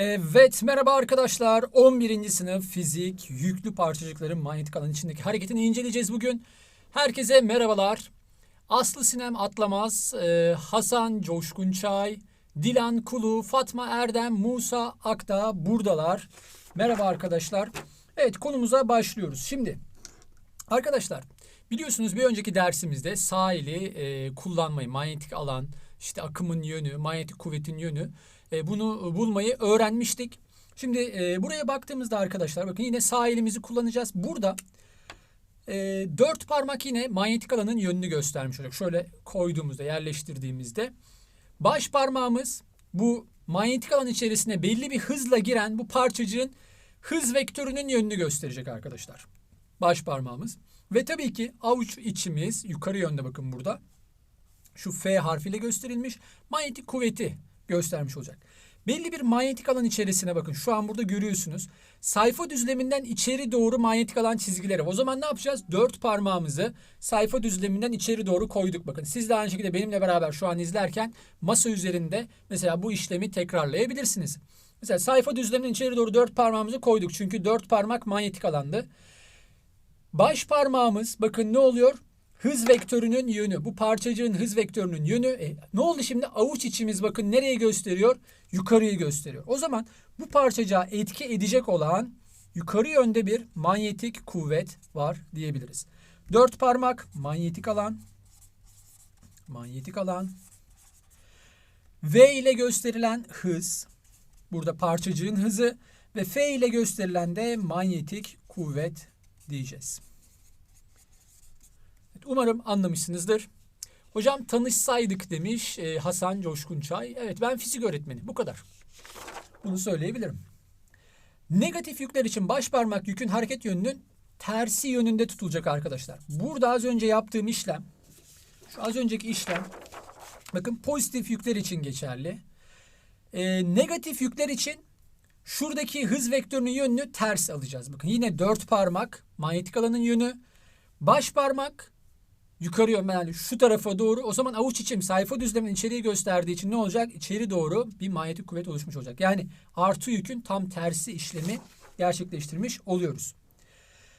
Evet merhaba arkadaşlar 11. sınıf fizik yüklü parçacıkların manyetik alan içindeki hareketini inceleyeceğiz bugün. Herkese merhabalar. Aslı Sinem Atlamaz, e, Hasan Coşkunçay, Dilan Kulu, Fatma Erdem, Musa Akta buradalar. Merhaba arkadaşlar. Evet konumuza başlıyoruz. Şimdi arkadaşlar biliyorsunuz bir önceki dersimizde sahili e, kullanmayı, manyetik alan, işte akımın yönü, manyetik kuvvetin yönü e, bunu bulmayı öğrenmiştik. Şimdi e, buraya baktığımızda arkadaşlar bakın yine sağ elimizi kullanacağız. Burada e, dört parmak yine manyetik alanın yönünü göstermiş olacak. Şöyle koyduğumuzda, yerleştirdiğimizde baş parmağımız bu manyetik alan içerisine belli bir hızla giren bu parçacığın hız vektörünün yönünü gösterecek arkadaşlar. Baş parmağımız. Ve tabii ki avuç içimiz yukarı yönde bakın burada. Şu F harfiyle gösterilmiş manyetik kuvveti göstermiş olacak. Belli bir manyetik alan içerisine bakın. Şu an burada görüyorsunuz. Sayfa düzleminden içeri doğru manyetik alan çizgileri. O zaman ne yapacağız? Dört parmağımızı sayfa düzleminden içeri doğru koyduk. Bakın siz de aynı şekilde benimle beraber şu an izlerken masa üzerinde mesela bu işlemi tekrarlayabilirsiniz. Mesela sayfa düzleminden içeri doğru dört parmağımızı koyduk. Çünkü dört parmak manyetik alandı. Baş parmağımız bakın ne oluyor? Hız vektörünün yönü. Bu parçacığın hız vektörünün yönü. E, ne oldu şimdi? Avuç içimiz bakın nereye gösteriyor? Yukarıyı gösteriyor. O zaman bu parçacığa etki edecek olan yukarı yönde bir manyetik kuvvet var diyebiliriz. Dört parmak manyetik alan. Manyetik alan. V ile gösterilen hız. Burada parçacığın hızı ve F ile gösterilen de manyetik kuvvet diyeceğiz. Umarım anlamışsınızdır. Hocam tanışsaydık demiş e, Hasan Coşkunçay. Evet ben fizik öğretmeni. Bu kadar. Bunu söyleyebilirim. Negatif yükler için baş parmak yükün hareket yönünün tersi yönünde tutulacak arkadaşlar. Burada az önce yaptığım işlem, şu az önceki işlem, bakın pozitif yükler için geçerli. E, negatif yükler için şuradaki hız vektörünün yönünü ters alacağız. Bakın yine dört parmak manyetik alanın yönü, baş parmak yukarı yani şu tarafa doğru o zaman avuç içim sayfa düzleminin içeriği gösterdiği için ne olacak? İçeri doğru bir manyetik kuvvet oluşmuş olacak. Yani artı yükün tam tersi işlemi gerçekleştirmiş oluyoruz.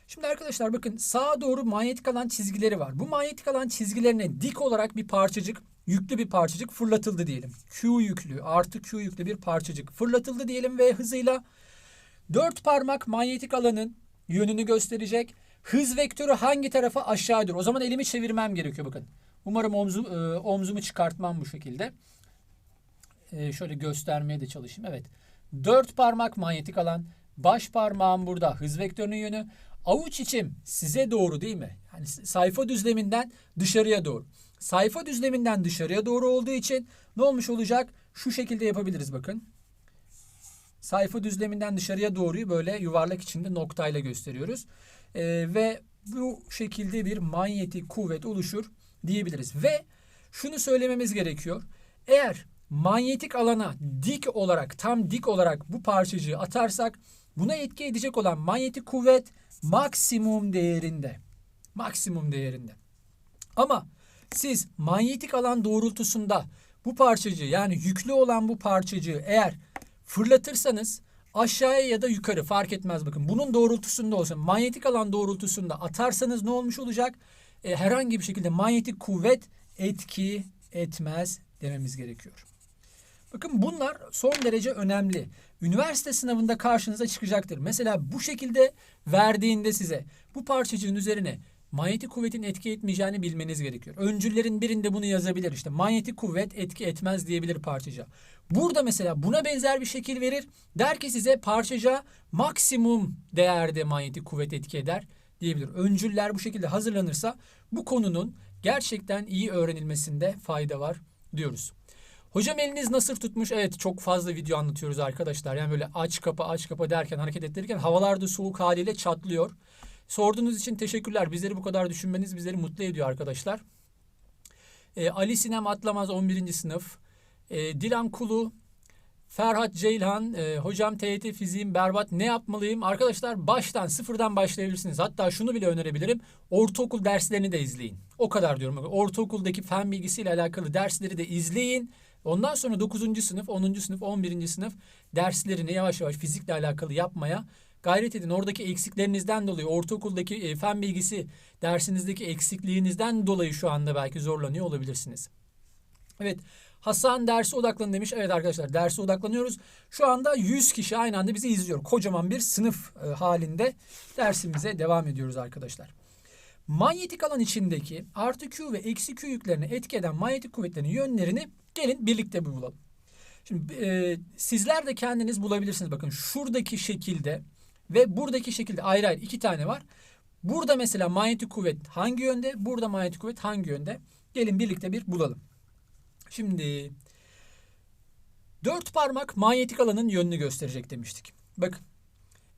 Şimdi arkadaşlar bakın sağa doğru manyetik alan çizgileri var. Bu manyetik alan çizgilerine dik olarak bir parçacık, yüklü bir parçacık fırlatıldı diyelim. Q yüklü, artı Q yüklü bir parçacık fırlatıldı diyelim ve hızıyla dört parmak manyetik alanın yönünü gösterecek. Hız vektörü hangi tarafa aşağıdır? O zaman elimi çevirmem gerekiyor bakın. Umarım omzu, e, omzumu çıkartmam bu şekilde. E, şöyle göstermeye de çalışayım. Evet. Dört parmak manyetik alan. Baş parmağım burada. Hız vektörünün yönü. Avuç içim size doğru değil mi? Yani sayfa düzleminden dışarıya doğru. Sayfa düzleminden dışarıya doğru olduğu için ne olmuş olacak? Şu şekilde yapabiliriz bakın. Sayfa düzleminden dışarıya doğruyu böyle yuvarlak içinde noktayla gösteriyoruz. Ee, ve bu şekilde bir manyetik kuvvet oluşur diyebiliriz. Ve şunu söylememiz gerekiyor. Eğer manyetik alana dik olarak, tam dik olarak bu parçacığı atarsak buna etki edecek olan manyetik kuvvet maksimum değerinde. Maksimum değerinde. Ama siz manyetik alan doğrultusunda bu parçacığı yani yüklü olan bu parçacığı eğer fırlatırsanız aşağıya ya da yukarı fark etmez bakın. Bunun doğrultusunda olsun manyetik alan doğrultusunda atarsanız ne olmuş olacak? E, herhangi bir şekilde manyetik kuvvet etki etmez dememiz gerekiyor. Bakın bunlar son derece önemli. Üniversite sınavında karşınıza çıkacaktır. Mesela bu şekilde verdiğinde size bu parçacığın üzerine manyetik kuvvetin etki etmeyeceğini bilmeniz gerekiyor. Öncüllerin birinde bunu yazabilir. İşte manyetik kuvvet etki etmez diyebilir parçacığa. Burada mesela buna benzer bir şekil verir. Der ki size parçacığa maksimum değerde manyetik kuvvet etki eder diyebilir. Öncüller bu şekilde hazırlanırsa bu konunun gerçekten iyi öğrenilmesinde fayda var diyoruz. Hocam eliniz nasır tutmuş? Evet çok fazla video anlatıyoruz arkadaşlar. Yani böyle aç kapa aç kapa derken hareket ettirirken havalarda soğuk haliyle çatlıyor. Sorduğunuz için teşekkürler. Bizleri bu kadar düşünmeniz bizleri mutlu ediyor arkadaşlar. Ee, Ali Sinem Atlamaz 11. sınıf. Ee, Dilan Kulu, Ferhat Ceylan, e, hocam TYT fiziğim berbat ne yapmalıyım? Arkadaşlar baştan sıfırdan başlayabilirsiniz. Hatta şunu bile önerebilirim. Ortaokul derslerini de izleyin. O kadar diyorum. Ortaokuldaki fen bilgisiyle alakalı dersleri de izleyin Ondan sonra 9. sınıf, 10. sınıf, 11. sınıf derslerini yavaş yavaş fizikle alakalı yapmaya gayret edin. Oradaki eksiklerinizden dolayı, ortaokuldaki e, fen bilgisi dersinizdeki eksikliğinizden dolayı şu anda belki zorlanıyor olabilirsiniz. Evet, Hasan derse odaklanın demiş. Evet arkadaşlar derse odaklanıyoruz. Şu anda 100 kişi aynı anda bizi izliyor. Kocaman bir sınıf e, halinde dersimize devam ediyoruz arkadaşlar. Manyetik alan içindeki artı Q ve eksi Q yüklerini etki eden manyetik kuvvetlerin yönlerini gelin birlikte bir bulalım. Şimdi e, sizler de kendiniz bulabilirsiniz. Bakın şuradaki şekilde ve buradaki şekilde ayrı ayrı iki tane var. Burada mesela manyetik kuvvet hangi yönde? Burada manyetik kuvvet hangi yönde? Gelin birlikte bir bulalım. Şimdi dört parmak manyetik alanın yönünü gösterecek demiştik. Bakın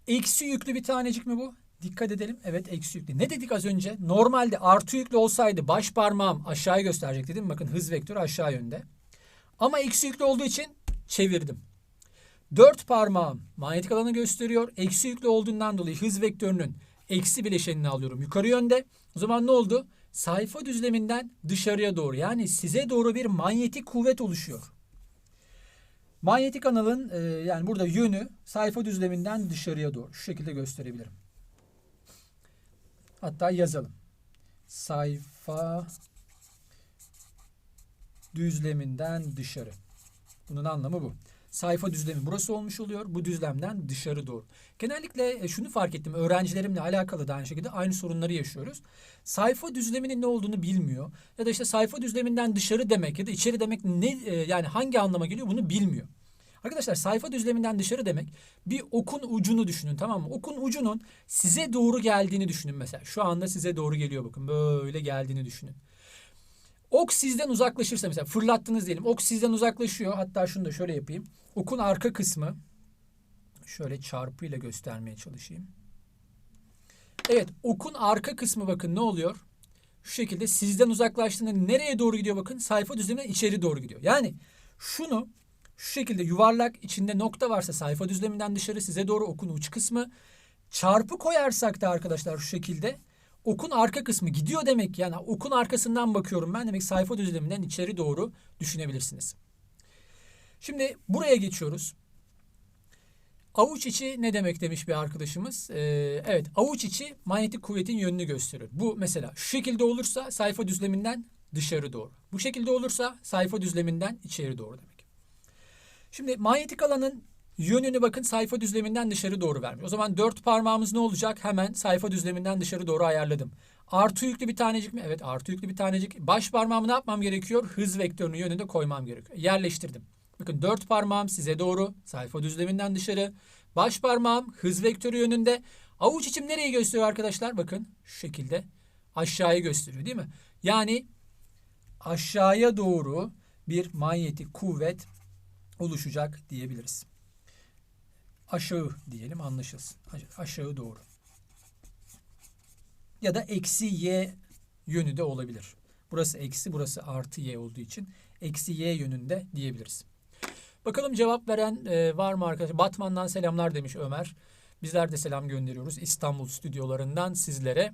eksi yüklü bir tanecik mi bu? Dikkat edelim. Evet eksi yüklü. Ne dedik az önce? Normalde artı yüklü olsaydı baş parmağım aşağıya gösterecekti değil mi? Bakın hız vektörü aşağı yönde. Ama eksi yüklü olduğu için çevirdim. Dört parmağım manyetik alanı gösteriyor. Eksi yüklü olduğundan dolayı hız vektörünün eksi bileşenini alıyorum yukarı yönde. O zaman ne oldu? Sayfa düzleminden dışarıya doğru yani size doğru bir manyetik kuvvet oluşuyor. Manyetik kanalın e, yani burada yönü sayfa düzleminden dışarıya doğru şu şekilde gösterebilirim. Hatta yazalım. Sayfa düzleminden dışarı. Bunun anlamı bu. Sayfa düzlemi burası olmuş oluyor. Bu düzlemden dışarı doğru. Genellikle e, şunu fark ettim. Öğrencilerimle alakalı da aynı şekilde aynı sorunları yaşıyoruz. Sayfa düzleminin ne olduğunu bilmiyor. Ya da işte sayfa düzleminden dışarı demek ya da içeri demek ne e, yani hangi anlama geliyor bunu bilmiyor. Arkadaşlar sayfa düzleminden dışarı demek bir okun ucunu düşünün tamam mı? Okun ucunun size doğru geldiğini düşünün mesela. Şu anda size doğru geliyor bakın böyle geldiğini düşünün. Ok sizden uzaklaşırsa mesela fırlattınız diyelim. Ok sizden uzaklaşıyor. Hatta şunu da şöyle yapayım. Okun arka kısmı şöyle çarpıyla göstermeye çalışayım. Evet okun arka kısmı bakın ne oluyor? Şu şekilde sizden uzaklaştığında nereye doğru gidiyor bakın? Sayfa düzleminden içeri doğru gidiyor. Yani şunu şu şekilde yuvarlak içinde nokta varsa sayfa düzleminden dışarı size doğru okun uç kısmı. Çarpı koyarsak da arkadaşlar şu şekilde okun arka kısmı gidiyor demek yani okun arkasından bakıyorum ben demek sayfa düzleminden içeri doğru düşünebilirsiniz. Şimdi buraya geçiyoruz. Avuç içi ne demek demiş bir arkadaşımız. Ee, evet avuç içi manyetik kuvvetin yönünü gösteriyor. Bu mesela şu şekilde olursa sayfa düzleminden dışarı doğru. Bu şekilde olursa sayfa düzleminden içeri doğru demek. Şimdi manyetik alanın yönünü bakın sayfa düzleminden dışarı doğru vermiş. O zaman dört parmağımız ne olacak? Hemen sayfa düzleminden dışarı doğru ayarladım. Artı yüklü bir tanecik mi? Evet artı yüklü bir tanecik. Baş parmağımı ne yapmam gerekiyor? Hız vektörünün yönünde koymam gerekiyor. Yerleştirdim. Bakın dört parmağım size doğru. Sayfa düzleminden dışarı. Baş parmağım hız vektörü yönünde. Avuç içim nereyi gösteriyor arkadaşlar? Bakın şu şekilde aşağıyı gösteriyor değil mi? Yani aşağıya doğru bir manyetik kuvvet oluşacak diyebiliriz. Aşağı diyelim anlaşılsın. Aşağı doğru. Ya da eksi y yönü de olabilir. Burası eksi, burası artı y olduğu için eksi y yönünde diyebiliriz. Bakalım cevap veren e, var mı arkadaşlar? Batman'dan selamlar demiş Ömer. Bizler de selam gönderiyoruz İstanbul stüdyolarından sizlere.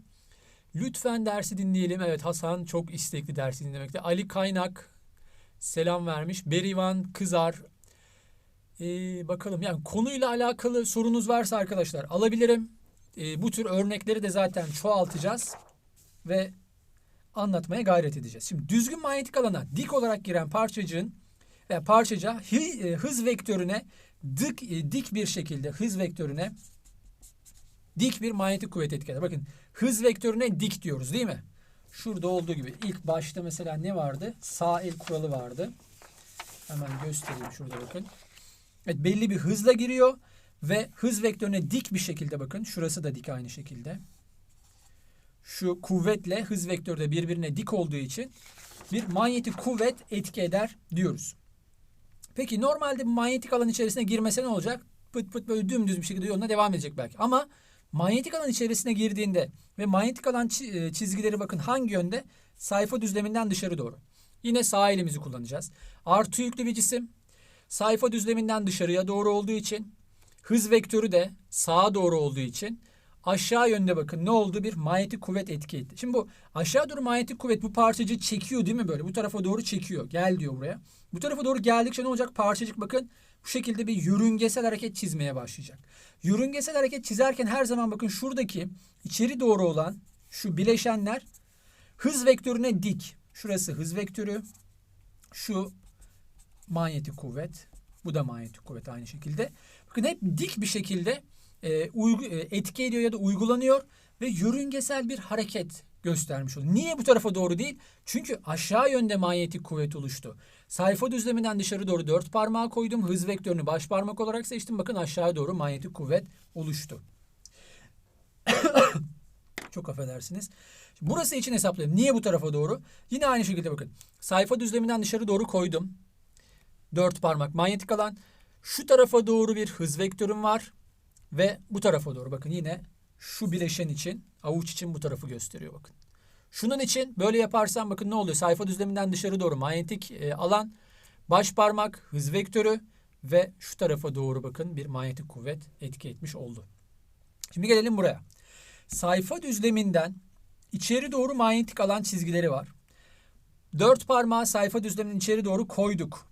Lütfen dersi dinleyelim. Evet Hasan çok istekli dersi dinlemekte. Ali Kaynak selam vermiş. Berivan Kızar. Ee, bakalım yani konuyla alakalı sorunuz varsa arkadaşlar alabilirim. Ee, bu tür örnekleri de zaten çoğaltacağız. Ve anlatmaya gayret edeceğiz. Şimdi düzgün manyetik alana dik olarak giren parçacığın ve parçaca e, hız vektörüne dik, e, dik bir şekilde hız vektörüne dik bir manyetik kuvvet etkiler. Bakın hız vektörüne dik diyoruz değil mi? Şurada olduğu gibi ilk başta mesela ne vardı? Sağ el kuralı vardı. Hemen göstereyim şurada bakın. Evet belli bir hızla giriyor ve hız vektörüne dik bir şekilde bakın. Şurası da dik aynı şekilde. Şu kuvvetle hız vektörü de birbirine dik olduğu için bir manyetik kuvvet etki eder diyoruz. Peki normalde bir manyetik alan içerisine girmese ne olacak? Pıt pıt böyle dümdüz bir şekilde yoluna devam edecek belki. Ama manyetik alan içerisine girdiğinde ve manyetik alan e, çizgileri bakın hangi yönde? Sayfa düzleminden dışarı doğru. Yine sağ elimizi kullanacağız. Artı yüklü bir cisim sayfa düzleminden dışarıya doğru olduğu için hız vektörü de sağa doğru olduğu için aşağı yönde bakın ne oldu? Bir manyetik kuvvet etki etti. Şimdi bu aşağı doğru manyetik kuvvet bu parçacığı çekiyor değil mi böyle? Bu tarafa doğru çekiyor. Gel diyor buraya. Bu tarafa doğru geldikçe ne olacak? Parçacık bakın bu şekilde bir yörüngesel hareket çizmeye başlayacak. Yörüngesel hareket çizerken her zaman bakın şuradaki içeri doğru olan şu bileşenler hız vektörüne dik. Şurası hız vektörü. Şu manyetik kuvvet. Bu da manyetik kuvvet aynı şekilde. Bakın hep dik bir şekilde e, uygu, e, etki ediyor ya da uygulanıyor ve yörüngesel bir hareket göstermiş oluyor. Niye bu tarafa doğru değil? Çünkü aşağı yönde manyetik kuvvet oluştu. Sayfa düzleminden dışarı doğru dört parmağı koydum. Hız vektörünü baş parmak olarak seçtim. Bakın aşağı doğru manyetik kuvvet oluştu. Çok affedersiniz. Burası için hesaplayalım. Niye bu tarafa doğru? Yine aynı şekilde bakın. Sayfa düzleminden dışarı doğru koydum. Dört parmak manyetik alan. Şu tarafa doğru bir hız vektörüm var. Ve bu tarafa doğru bakın yine şu bileşen için avuç için bu tarafı gösteriyor bakın. Şunun için böyle yaparsam bakın ne oluyor? Sayfa düzleminden dışarı doğru manyetik e, alan, baş parmak, hız vektörü ve şu tarafa doğru bakın bir manyetik kuvvet etki etmiş oldu. Şimdi gelelim buraya. Sayfa düzleminden içeri doğru manyetik alan çizgileri var. Dört parmağı sayfa düzleminin içeri doğru koyduk.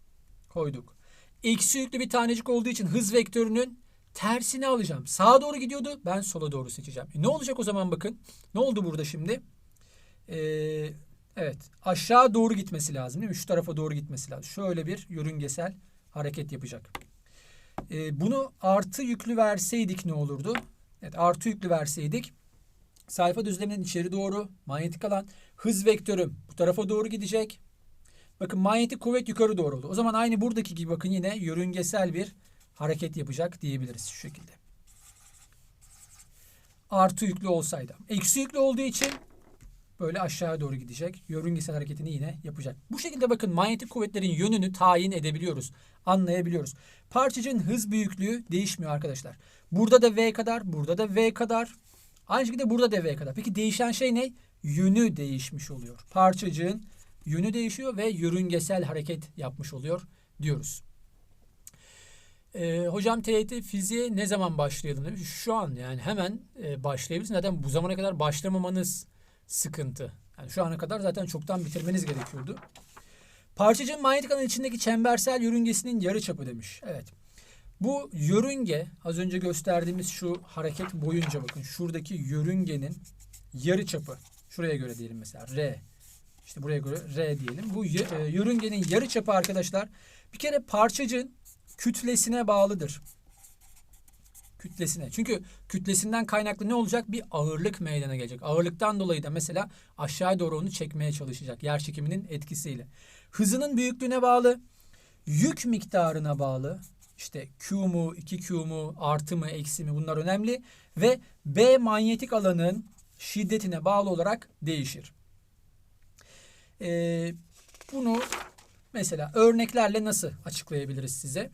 Koyduk. Eksi yüklü bir tanecik olduğu için hız vektörünün tersini alacağım. Sağa doğru gidiyordu. Ben sola doğru seçeceğim. E ne olacak o zaman bakın. Ne oldu burada şimdi? Ee, evet. Aşağı doğru gitmesi lazım değil mi? Şu tarafa doğru gitmesi lazım. Şöyle bir yörüngesel hareket yapacak. Ee, bunu artı yüklü verseydik ne olurdu? Evet artı yüklü verseydik sayfa düzleminin içeri doğru manyetik alan hız vektörüm bu tarafa doğru gidecek. Bakın manyetik kuvvet yukarı doğru oldu. O zaman aynı buradaki gibi bakın yine yörüngesel bir hareket yapacak diyebiliriz şu şekilde. Artı yüklü olsaydı. Eksi yüklü olduğu için böyle aşağıya doğru gidecek. Yörüngesel hareketini yine yapacak. Bu şekilde bakın manyetik kuvvetlerin yönünü tayin edebiliyoruz. Anlayabiliyoruz. Parçacığın hız büyüklüğü değişmiyor arkadaşlar. Burada da V kadar, burada da V kadar. Aynı şekilde burada da V kadar. Peki değişen şey ne? Yönü değişmiş oluyor. Parçacığın yönü değişiyor ve yörüngesel hareket yapmış oluyor diyoruz. Ee, hocam TYT fiziğe ne zaman başlayalım demiş. Şu an yani hemen e, başlayabilirsiniz. Zaten bu zamana kadar başlamamanız sıkıntı. Yani şu ana kadar zaten çoktan bitirmeniz gerekiyordu. Parçacığın manyetik alan içindeki çembersel yörüngesinin yarıçapı demiş. Evet. Bu yörünge az önce gösterdiğimiz şu hareket boyunca bakın şuradaki yörüngenin yarıçapı. Şuraya göre diyelim mesela R. İşte buraya göre R diyelim. Bu e, yörüngenin yarıçapı arkadaşlar bir kere parçacığın kütlesine bağlıdır. Kütlesine. Çünkü kütlesinden kaynaklı ne olacak? Bir ağırlık meydana gelecek. Ağırlıktan dolayı da mesela aşağı doğru onu çekmeye çalışacak. Yer çekiminin etkisiyle. Hızının büyüklüğüne bağlı. Yük miktarına bağlı. İşte Q mu, 2Q mu, artı mı, eksi mi bunlar önemli. Ve B manyetik alanın şiddetine bağlı olarak değişir. Ee, bunu mesela örneklerle nasıl açıklayabiliriz size?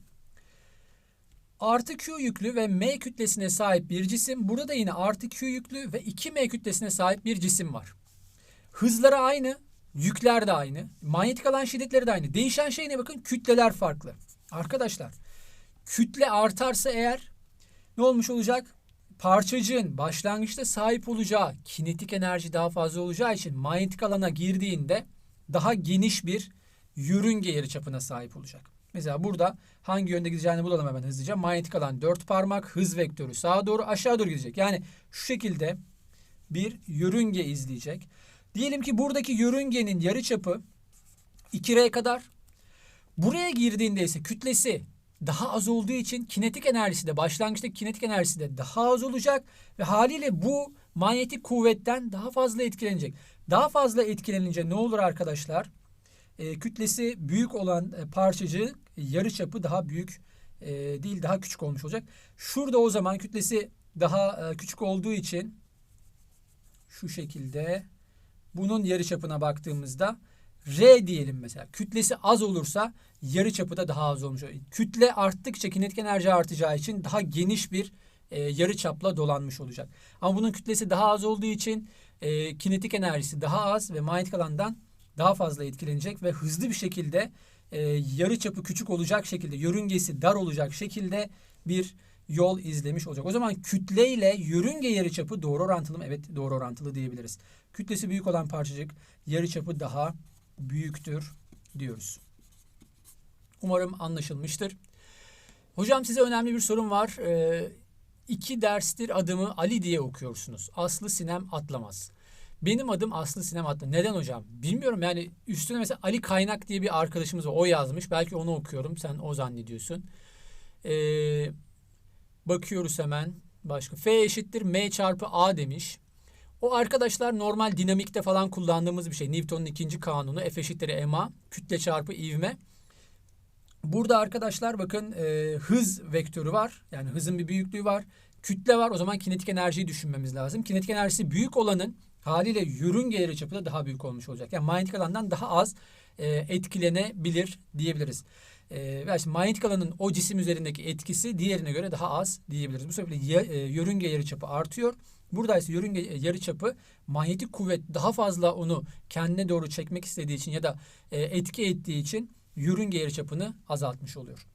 Artı Q yüklü ve M kütlesine sahip bir cisim. Burada da yine artı Q yüklü ve 2M kütlesine sahip bir cisim var. Hızları aynı, yükler de aynı, manyetik alan şiddetleri de aynı. Değişen şey ne bakın? Kütleler farklı. Arkadaşlar, kütle artarsa eğer ne olmuş olacak? Parçacığın başlangıçta sahip olacağı kinetik enerji daha fazla olacağı için manyetik alana girdiğinde daha geniş bir yörünge yarıçapına sahip olacak. Mesela burada hangi yönde gideceğini bulalım hemen hızlıca. Manyetik alan 4 parmak, hız vektörü sağa doğru aşağı doğru gidecek. Yani şu şekilde bir yörünge izleyecek. Diyelim ki buradaki yörüngenin yarıçapı 2R kadar. Buraya girdiğinde ise kütlesi daha az olduğu için kinetik enerjisi de başlangıçtaki kinetik enerjisi de daha az olacak ve haliyle bu manyetik kuvvetten daha fazla etkilenecek. Daha fazla etkilenince ne olur arkadaşlar? E, kütlesi büyük olan e, parçacık yarıçapı daha büyük e, değil daha küçük olmuş olacak. Şurada o zaman kütlesi daha e, küçük olduğu için şu şekilde bunun yarıçapına baktığımızda R diyelim mesela. Kütlesi az olursa yarıçapı da daha az olmuş. Kütle arttıkça kinetik enerji artacağı için daha geniş bir e, yarıçapla dolanmış olacak. Ama bunun kütlesi daha az olduğu için e, kinetik enerjisi daha az ve manyetik alandan daha fazla etkilenecek ve hızlı bir şekilde e, yarı çapı küçük olacak şekilde, yörüngesi dar olacak şekilde bir yol izlemiş olacak. O zaman kütle ile yörünge yarıçapı doğru orantılı mı? Evet doğru orantılı diyebiliriz. Kütlesi büyük olan parçacık yarıçapı daha büyüktür diyoruz. Umarım anlaşılmıştır. Hocam size önemli bir sorum var. Ee, iki derstir adımı Ali diye okuyorsunuz. Aslı Sinem Atlamaz. Benim adım Aslı Sinem Atlamaz. Neden hocam? Bilmiyorum yani üstüne mesela Ali Kaynak diye bir arkadaşımız var. O yazmış. Belki onu okuyorum. Sen o zannediyorsun. Ee, bakıyoruz hemen. Başka. F eşittir M çarpı A demiş. O arkadaşlar normal dinamikte falan kullandığımız bir şey. Newton'un ikinci kanunu F eşittir ma. Kütle çarpı ivme. Burada arkadaşlar bakın e, hız vektörü var. Yani hızın bir büyüklüğü var. Kütle var. O zaman kinetik enerjiyi düşünmemiz lazım. Kinetik enerjisi büyük olanın haliyle yörünge yarıçapı da daha büyük olmuş olacak. Yani manyetik alandan daha az e, etkilenebilir diyebiliriz. E, işte manyetik alanın o cisim üzerindeki etkisi diğerine göre daha az diyebiliriz. Bu sebeple e, yörünge yarıçapı artıyor. Burada ise yörünge yarıçapı manyetik kuvvet daha fazla onu kendine doğru çekmek istediği için ya da e, etki ettiği için yörünge yarıçapını azaltmış oluyor.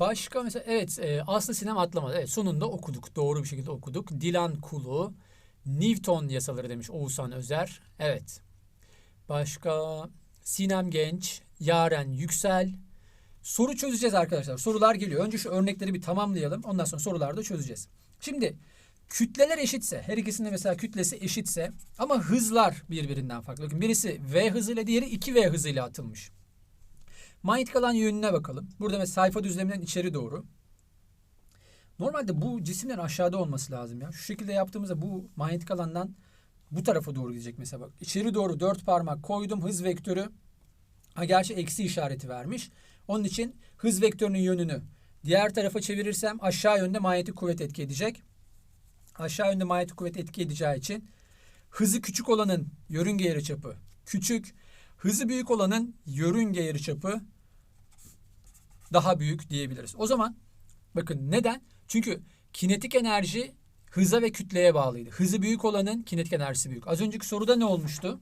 Başka mesela evet e, Aslı Sinem Atlamaz. Evet sonunda okuduk. Doğru bir şekilde okuduk. Dilan Kulu, Newton yasaları demiş Oğuzhan Özer. Evet. Başka Sinem Genç, Yaren Yüksel. Soru çözeceğiz arkadaşlar. Sorular geliyor. Önce şu örnekleri bir tamamlayalım. Ondan sonra soruları da çözeceğiz. Şimdi kütleler eşitse, her ikisinin mesela kütlesi eşitse ama hızlar birbirinden farklı. Bakın birisi V hızıyla diğeri 2V hızıyla atılmış. Manyetik alan yönüne bakalım. Burada mesela sayfa düzleminden içeri doğru. Normalde bu cisimlerin aşağıda olması lazım ya. Şu şekilde yaptığımızda bu manyetik alandan bu tarafa doğru gidecek mesela bak. İçeri doğru dört parmak koydum hız vektörü. Ha gerçi eksi işareti vermiş. Onun için hız vektörünün yönünü diğer tarafa çevirirsem aşağı yönde manyetik kuvvet etki edecek. Aşağı yönde manyetik kuvvet etki edeceği için hızı küçük olanın yörünge yarıçapı küçük, hızı büyük olanın yörünge yarıçapı daha büyük diyebiliriz. O zaman bakın neden? Çünkü kinetik enerji hıza ve kütleye bağlıydı. Hızı büyük olanın kinetik enerjisi büyük. Az önceki soruda ne olmuştu?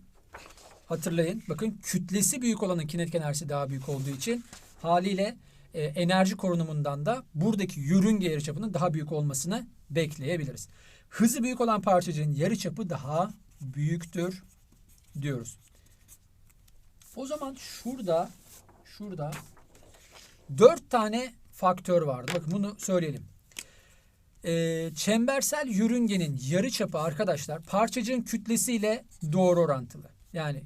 Hatırlayın. Bakın kütlesi büyük olanın kinetik enerjisi daha büyük olduğu için haliyle e, enerji korunumundan da buradaki yörünge yarıçapının daha büyük olmasını bekleyebiliriz. Hızı büyük olan parçacığın yarıçapı daha büyüktür diyoruz. O zaman şurada şurada dört tane faktör vardı. Bakın bunu söyleyelim. Ee, çembersel yörüngenin yarıçapı arkadaşlar parçacığın kütlesiyle doğru orantılı. Yani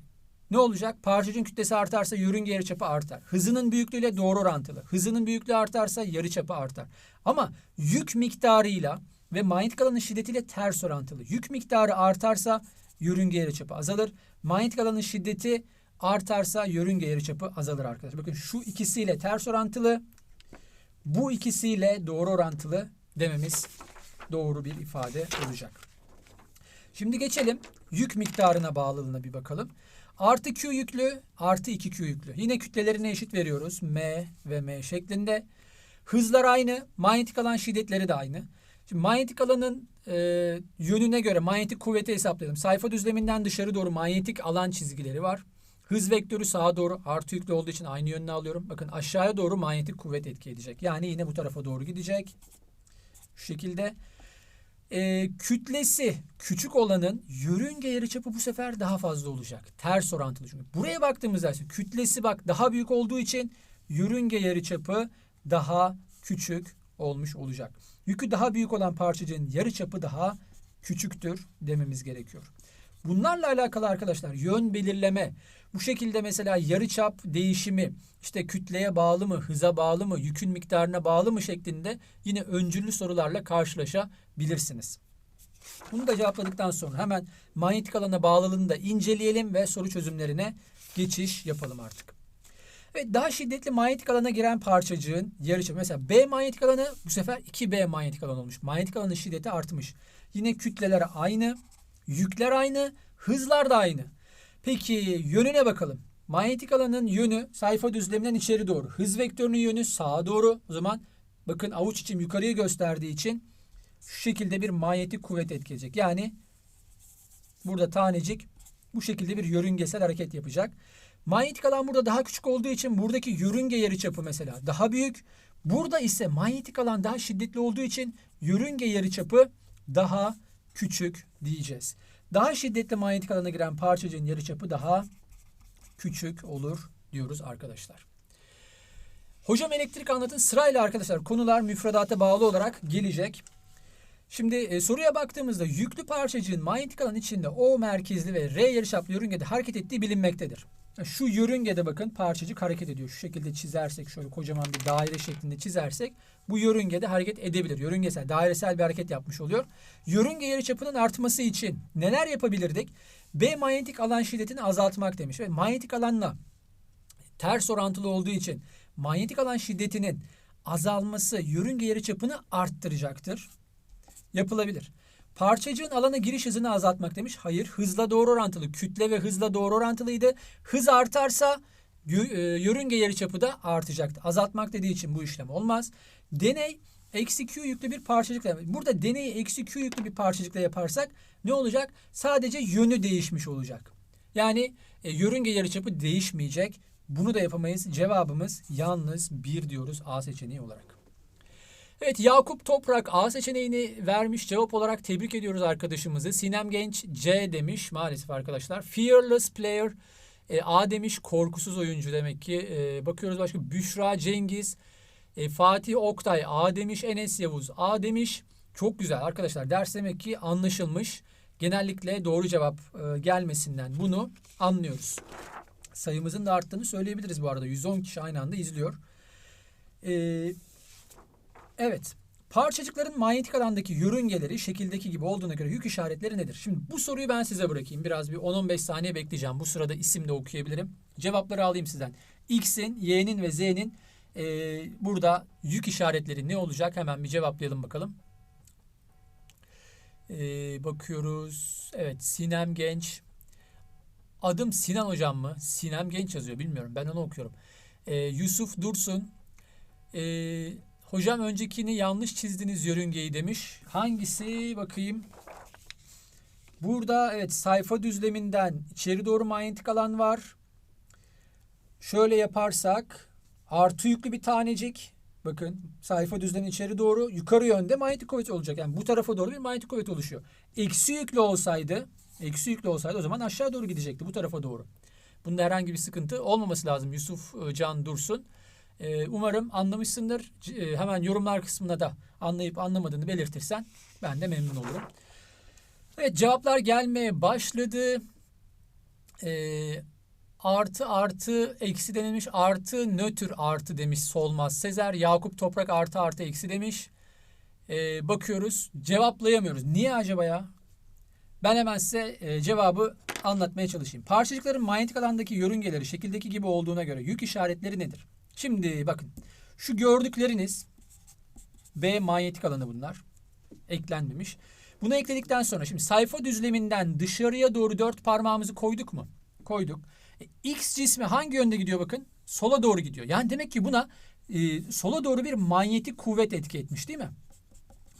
ne olacak? Parçacığın kütlesi artarsa yörünge yarıçapı artar. Hızının büyüklüğüyle doğru orantılı. Hızının büyüklüğü artarsa yarıçapı artar. Ama yük miktarıyla ve manyetik alanın şiddetiyle ters orantılı. Yük miktarı artarsa yörünge yarıçapı azalır. Manyetik alanın şiddeti artarsa yörünge yarıçapı azalır arkadaşlar. Bakın şu ikisiyle ters orantılı, bu ikisiyle doğru orantılı dememiz doğru bir ifade olacak. Şimdi geçelim yük miktarına bağlılığına bir bakalım. Artı Q yüklü, artı 2Q yüklü. Yine kütlelerine eşit veriyoruz. M ve M şeklinde. Hızlar aynı, manyetik alan şiddetleri de aynı. Şimdi manyetik alanın e, yönüne göre manyetik kuvveti hesaplayalım. Sayfa düzleminden dışarı doğru manyetik alan çizgileri var. Hız vektörü sağa doğru artı yüklü olduğu için aynı yönünü alıyorum. Bakın aşağıya doğru manyetik kuvvet etki edecek. Yani yine bu tarafa doğru gidecek. Şu şekilde. E, kütlesi küçük olanın yörünge yarıçapı bu sefer daha fazla olacak. Ters orantılı çünkü. Buraya baktığımızda kütlesi bak daha büyük olduğu için yörünge yarıçapı daha küçük olmuş olacak. Yükü daha büyük olan parçacığın yarıçapı daha küçüktür dememiz gerekiyor. Bunlarla alakalı arkadaşlar yön belirleme, bu şekilde mesela yarıçap değişimi, işte kütleye bağlı mı, hıza bağlı mı, yükün miktarına bağlı mı şeklinde yine öncüllü sorularla karşılaşabilirsiniz. Bunu da cevapladıktan sonra hemen manyetik alana bağlılığını da inceleyelim ve soru çözümlerine geçiş yapalım artık. Evet daha şiddetli manyetik alana giren parçacığın yarıçapı mesela B manyetik alanı bu sefer 2B manyetik alan olmuş. Manyetik alanın şiddeti artmış. Yine kütleler aynı, yükler aynı, hızlar da aynı. Peki yönüne bakalım. Manyetik alanın yönü sayfa düzleminden içeri doğru. Hız vektörünün yönü sağa doğru. O zaman bakın avuç içim yukarıya gösterdiği için şu şekilde bir manyetik kuvvet etkileyecek. Yani burada tanecik bu şekilde bir yörüngesel hareket yapacak. Manyetik alan burada daha küçük olduğu için buradaki yörünge yarıçapı mesela daha büyük. Burada ise manyetik alan daha şiddetli olduğu için yörünge yarıçapı daha küçük diyeceğiz. Daha şiddetli manyetik alana giren parçacığın yarıçapı daha küçük olur diyoruz arkadaşlar. Hocam elektrik anlatın sırayla arkadaşlar konular müfredata bağlı olarak gelecek. Şimdi e, soruya baktığımızda yüklü parçacığın manyetik alan içinde O merkezli ve R yarıçaplı yörüngede hareket ettiği bilinmektedir. Şu yörüngede bakın parçacık hareket ediyor. Şu şekilde çizersek şöyle kocaman bir daire şeklinde çizersek bu yörüngede hareket edebilir. Yörüngesel, dairesel bir hareket yapmış oluyor. Yörünge yarıçapının artması için neler yapabilirdik? B manyetik alan şiddetini azaltmak demiş. Ve manyetik alanla ters orantılı olduğu için manyetik alan şiddetinin azalması yörünge yarıçapını arttıracaktır. Yapılabilir. Parçacığın alana giriş hızını azaltmak demiş. Hayır, hızla doğru orantılı. Kütle ve hızla doğru orantılıydı. Hız artarsa e, yörünge yarıçapı da artacaktı. Azaltmak dediği için bu işlem olmaz. Deney eksi Q yüklü bir parçacıkla. Burada deneyi eksi Q yüklü bir parçacıkla yaparsak ne olacak? Sadece yönü değişmiş olacak. Yani e, yörünge yarıçapı değişmeyecek. Bunu da yapamayız. Cevabımız yalnız bir diyoruz A seçeneği olarak. Evet Yakup Toprak A seçeneğini vermiş. Cevap olarak tebrik ediyoruz arkadaşımızı. Sinem Genç C demiş maalesef arkadaşlar. Fearless player e, A demiş. Korkusuz oyuncu demek ki. E, bakıyoruz başka. Büşra Cengiz. E, Fatih Oktay A demiş. Enes Yavuz A demiş. Çok güzel arkadaşlar. Ders demek ki anlaşılmış. Genellikle doğru cevap e, gelmesinden bunu anlıyoruz. Sayımızın da arttığını söyleyebiliriz bu arada. 110 kişi aynı anda izliyor. Eee Evet. Parçacıkların manyetik alandaki yörüngeleri şekildeki gibi olduğuna göre yük işaretleri nedir? Şimdi bu soruyu ben size bırakayım. Biraz bir 10-15 saniye bekleyeceğim. Bu sırada isim de okuyabilirim. Cevapları alayım sizden. X'in, Y'nin ve Z'nin e, burada yük işaretleri ne olacak? Hemen bir cevaplayalım bakalım. E, bakıyoruz. Evet Sinem Genç. Adım Sinan Hocam mı? Sinem Genç yazıyor bilmiyorum. Ben onu okuyorum. E, Yusuf Dursun. Eee Hocam öncekini yanlış çizdiniz yörüngeyi demiş. Hangisi bakayım. Burada evet sayfa düzleminden içeri doğru manyetik alan var. Şöyle yaparsak artı yüklü bir tanecik. Bakın sayfa düzlemi içeri doğru yukarı yönde manyetik kuvvet olacak. Yani bu tarafa doğru bir manyetik kuvvet oluşuyor. Eksi yüklü olsaydı eksi yüklü olsaydı o zaman aşağı doğru gidecekti bu tarafa doğru. Bunda herhangi bir sıkıntı olmaması lazım Yusuf e, Can Dursun. Ee, umarım anlamışsındır. E, hemen yorumlar kısmına da anlayıp anlamadığını belirtirsen ben de memnun olurum. Evet cevaplar gelmeye başladı. Ee, artı artı eksi denilmiş. Artı nötr artı demiş Solmaz Sezer. Yakup Toprak artı artı eksi demiş. Ee, bakıyoruz cevaplayamıyoruz. Niye acaba ya? Ben hemen size e, cevabı anlatmaya çalışayım. Parçacıkların manyetik alandaki yörüngeleri şekildeki gibi olduğuna göre yük işaretleri nedir? Şimdi bakın şu gördükleriniz B manyetik alanı bunlar. Eklenmemiş. Bunu ekledikten sonra şimdi sayfa düzleminden dışarıya doğru dört parmağımızı koyduk mu? Koyduk. E, X cismi hangi yönde gidiyor bakın? Sola doğru gidiyor. Yani demek ki buna e, sola doğru bir manyetik kuvvet etki etmiş değil mi?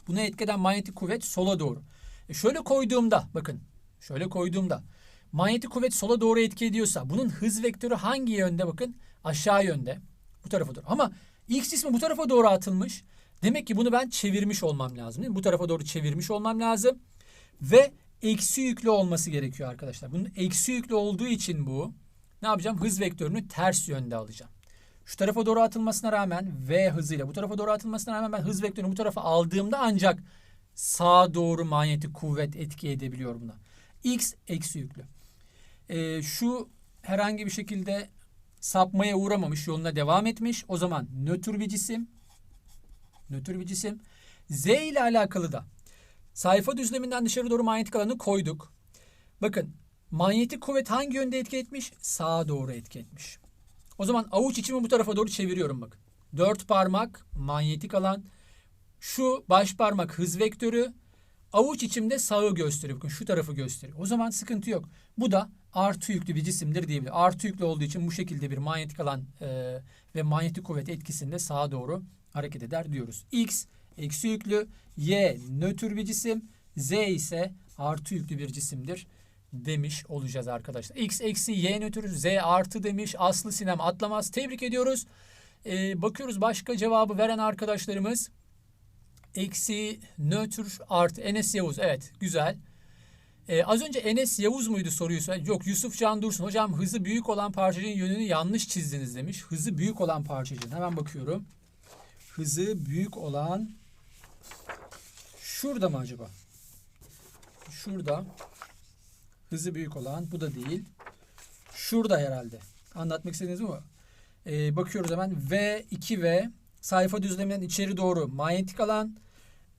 Buna etkeden manyetik kuvvet sola doğru. E şöyle koyduğumda bakın şöyle koyduğumda manyetik kuvvet sola doğru etki ediyorsa bunun hız vektörü hangi yönde bakın? Aşağı yönde. Bu tarafa doğru. Ama X cismi bu tarafa doğru atılmış. Demek ki bunu ben çevirmiş olmam lazım. Değil mi? Bu tarafa doğru çevirmiş olmam lazım. Ve eksi yüklü olması gerekiyor arkadaşlar. Bunun eksi yüklü olduğu için bu ne yapacağım? Hız vektörünü ters yönde alacağım. Şu tarafa doğru atılmasına rağmen V hızıyla bu tarafa doğru atılmasına rağmen ben hız vektörünü bu tarafa aldığımda ancak sağa doğru manyetik kuvvet etki edebiliyor buna. X eksi yüklü. Ee, şu herhangi bir şekilde sapmaya uğramamış, yoluna devam etmiş. O zaman nötr bir cisim. Nötr bir cisim. Z ile alakalı da sayfa düzleminden dışarı doğru manyetik alanı koyduk. Bakın manyetik kuvvet hangi yönde etki etmiş? Sağa doğru etki etmiş. O zaman avuç içimi bu tarafa doğru çeviriyorum bakın. Dört parmak manyetik alan. Şu baş parmak hız vektörü. Avuç içimde sağı gösteriyor. Bakın şu tarafı gösteriyor. O zaman sıkıntı yok. Bu da artı yüklü bir cisimdir diyebilir. Artı yüklü olduğu için bu şekilde bir manyetik alan e, ve manyetik kuvvet etkisinde sağa doğru hareket eder diyoruz. X eksi yüklü, Y nötr bir cisim, Z ise artı yüklü bir cisimdir demiş olacağız arkadaşlar. X eksi Y nötr, Z artı demiş. Aslı Sinem atlamaz. Tebrik ediyoruz. Ee, bakıyoruz başka cevabı veren arkadaşlarımız. Eksi, nötr, artı. Enes Yavuz. Evet güzel. Ee, az önce Enes Yavuz muydu soruyu? Yok Yusuf Can Dursun. Hocam hızı büyük olan parçacığın yönünü yanlış çizdiniz demiş. Hızı büyük olan parçacığın. Hemen bakıyorum. Hızı büyük olan şurada mı acaba? Şurada. Hızı büyük olan. Bu da değil. Şurada herhalde. Anlatmak istediğiniz mu? Ee, bakıyoruz hemen. V, 2V sayfa düzleminden içeri doğru manyetik alan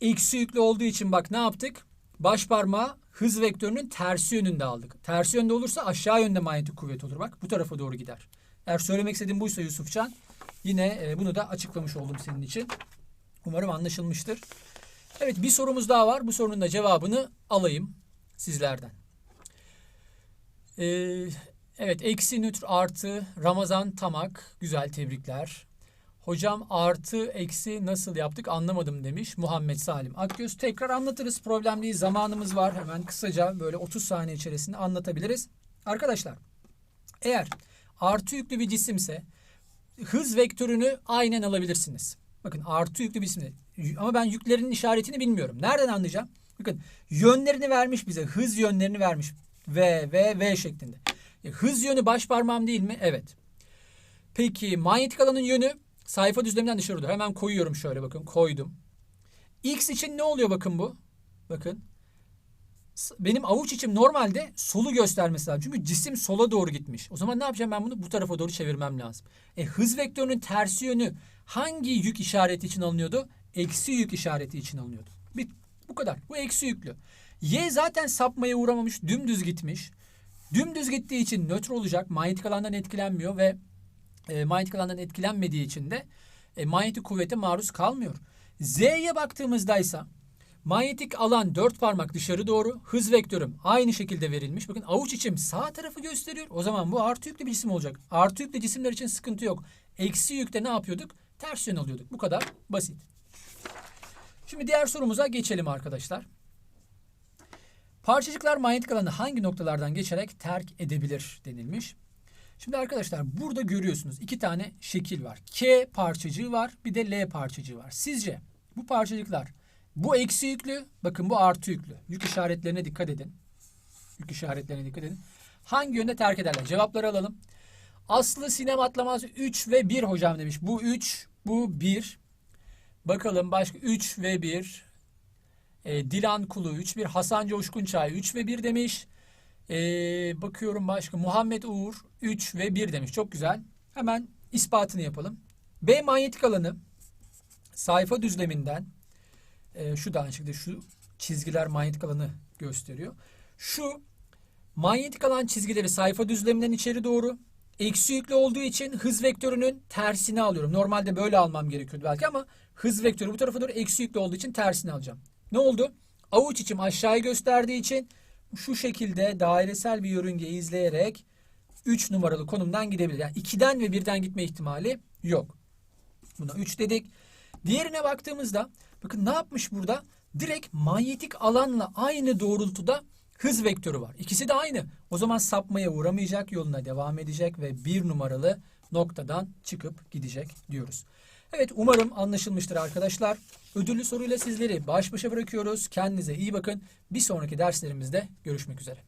eksi yüklü olduğu için bak ne yaptık? Baş parmağı hız vektörünün tersi yönünde aldık. Tersi yönde olursa aşağı yönde manyetik kuvvet olur. Bak bu tarafa doğru gider. Eğer söylemek istediğim buysa Yusufcan yine e, bunu da açıklamış oldum senin için. Umarım anlaşılmıştır. Evet bir sorumuz daha var. Bu sorunun da cevabını alayım sizlerden. Ee, evet eksi nötr artı Ramazan Tamak. Güzel tebrikler. Hocam artı eksi nasıl yaptık anlamadım demiş Muhammed Salim Akgöz. Tekrar anlatırız problem değil zamanımız var hemen kısaca böyle 30 saniye içerisinde anlatabiliriz. Arkadaşlar eğer artı yüklü bir cisimse hız vektörünü aynen alabilirsiniz. Bakın artı yüklü bir cisim ama ben yüklerinin işaretini bilmiyorum. Nereden anlayacağım? Bakın yönlerini vermiş bize hız yönlerini vermiş V, V, V şeklinde. E, hız yönü baş parmağım değil mi? Evet. Peki manyetik alanın yönü sayfa düzleminden dışarı doğru. Hemen koyuyorum şöyle bakın koydum. X için ne oluyor bakın bu? Bakın. Benim avuç içim normalde solu göstermesi lazım. Çünkü cisim sola doğru gitmiş. O zaman ne yapacağım ben bunu bu tarafa doğru çevirmem lazım. E, hız vektörünün tersi yönü hangi yük işareti için alınıyordu? Eksi yük işareti için alınıyordu. Bir, bu kadar. Bu eksi yüklü. Y zaten sapmaya uğramamış. Dümdüz gitmiş. Dümdüz gittiği için nötr olacak. Manyetik alandan etkilenmiyor ve e, manyetik alandan etkilenmediği için de e, manyetik kuvvete maruz kalmıyor. Z'ye baktığımızda ise manyetik alan dört parmak dışarı doğru hız vektörüm aynı şekilde verilmiş. Bakın avuç içim sağ tarafı gösteriyor. O zaman bu artı yüklü bir cisim olacak. Artı yüklü cisimler için sıkıntı yok. Eksi yükte ne yapıyorduk? Ters yön alıyorduk. Bu kadar basit. Şimdi diğer sorumuza geçelim arkadaşlar. Parçacıklar manyetik alanı hangi noktalardan geçerek terk edebilir denilmiş. Şimdi arkadaşlar burada görüyorsunuz iki tane şekil var. K parçacığı var bir de L parçacığı var. Sizce bu parçacıklar bu eksi yüklü bakın bu artı yüklü. Yük işaretlerine dikkat edin. Yük işaretlerine dikkat edin. Hangi yönde terk ederler? Cevapları alalım. Aslı Sinem Atlamaz 3 ve 1 hocam demiş. Bu 3, bu 1. Bakalım başka 3 ve 1. E, Dilan Kulu 3 1. Hasan Coşkun Çay 3 ve 1 demiş. E, bakıyorum başka. Muhammed Uğur 3 ve 1 demiş. Çok güzel. Hemen ispatını yapalım. B manyetik alanı sayfa düzleminden e, şu da aynı şekilde şu çizgiler manyetik alanı gösteriyor. Şu manyetik alan çizgileri sayfa düzleminden içeri doğru eksi yüklü olduğu için hız vektörünün tersini alıyorum. Normalde böyle almam gerekiyordu belki ama hız vektörü bu tarafa doğru eksi yüklü olduğu için tersini alacağım. Ne oldu? Avuç içim aşağıya gösterdiği için şu şekilde dairesel bir yörünge izleyerek 3 numaralı konumdan gidebilir. Yani 2'den ve 1'den gitme ihtimali yok. Buna 3 dedik. Diğerine baktığımızda bakın ne yapmış burada? Direkt manyetik alanla aynı doğrultuda hız vektörü var. İkisi de aynı. O zaman sapmaya uğramayacak, yoluna devam edecek ve bir numaralı noktadan çıkıp gidecek diyoruz. Evet umarım anlaşılmıştır arkadaşlar. Ödüllü soruyla sizleri baş başa bırakıyoruz. Kendinize iyi bakın. Bir sonraki derslerimizde görüşmek üzere.